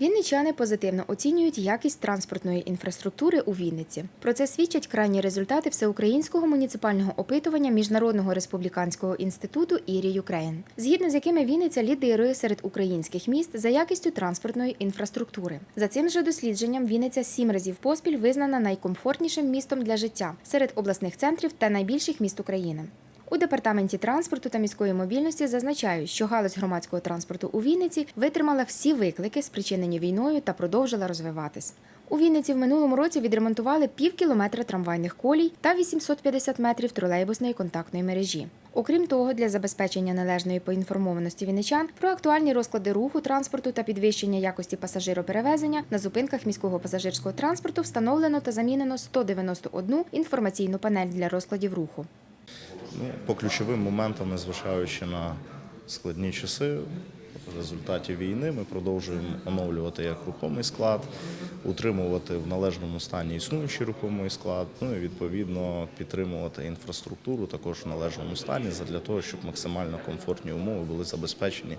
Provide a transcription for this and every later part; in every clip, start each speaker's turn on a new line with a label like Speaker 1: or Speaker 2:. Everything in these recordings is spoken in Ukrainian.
Speaker 1: Вінничани позитивно оцінюють якість транспортної інфраструктури у Вінниці. Про це свідчать крайні результати всеукраїнського муніципального опитування Міжнародного республіканського інституту Ірі Юкрейн, згідно з якими Вінниця лідирує серед українських міст за якістю транспортної інфраструктури. За цим же дослідженням Вінниця сім разів поспіль визнана найкомфортнішим містом для життя серед обласних центрів та найбільших міст України. У департаменті транспорту та міської мобільності зазначають, що галузь громадського транспорту у Вінниці витримала всі виклики, спричинені війною, та продовжила розвиватись. У Вінниці в минулому році відремонтували пів кілометра трамвайних колій та 850 метрів тролейбусної контактної мережі. Окрім того, для забезпечення належної поінформованості вінничан про актуальні розклади руху транспорту та підвищення якості пасажироперевезення на зупинках міського пасажирського транспорту встановлено та замінено 191 інформаційну панель для розкладів руху.
Speaker 2: Ну, по ключовим моментам, незважаючи на складні часи, в результаті війни ми продовжуємо оновлювати як рухомий склад, утримувати в належному стані існуючий рухомий склад, ну і відповідно підтримувати інфраструктуру також в належному стані для того, щоб максимально комфортні умови були забезпечені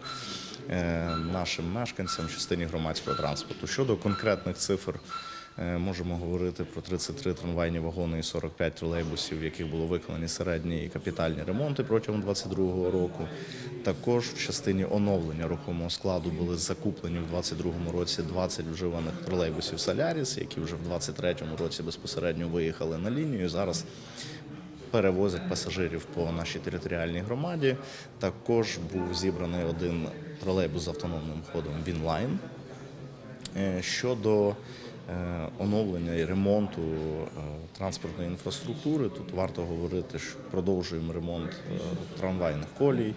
Speaker 2: е, нашим мешканцям в частині громадського транспорту. Щодо конкретних цифр. Е, Можемо говорити про 33 трамвайні вагони і 45 тролейбусів, в яких було виконані середні і капітальні ремонти протягом 2022 року. Також в частині оновлення рухомого складу були закуплені в 2022 році 20 вживаних тролейбусів Соляріс, які вже в 2023 році безпосередньо виїхали на лінію. Зараз перевозять пасажирів по нашій територіальній громаді. Також був зібраний один тролейбус з автономним ходом Вінлайн. Е, Щодо оновлення і ремонту е, транспортної інфраструктури, тут варто говорити, що продовжуємо ремонт е, трамвайних колій.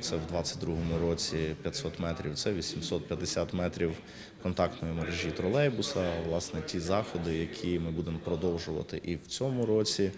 Speaker 2: Це в 2022 році 500 метрів, це 850 метрів контактної мережі тролейбуса. Власне, ті заходи, які ми будемо продовжувати і в цьому році.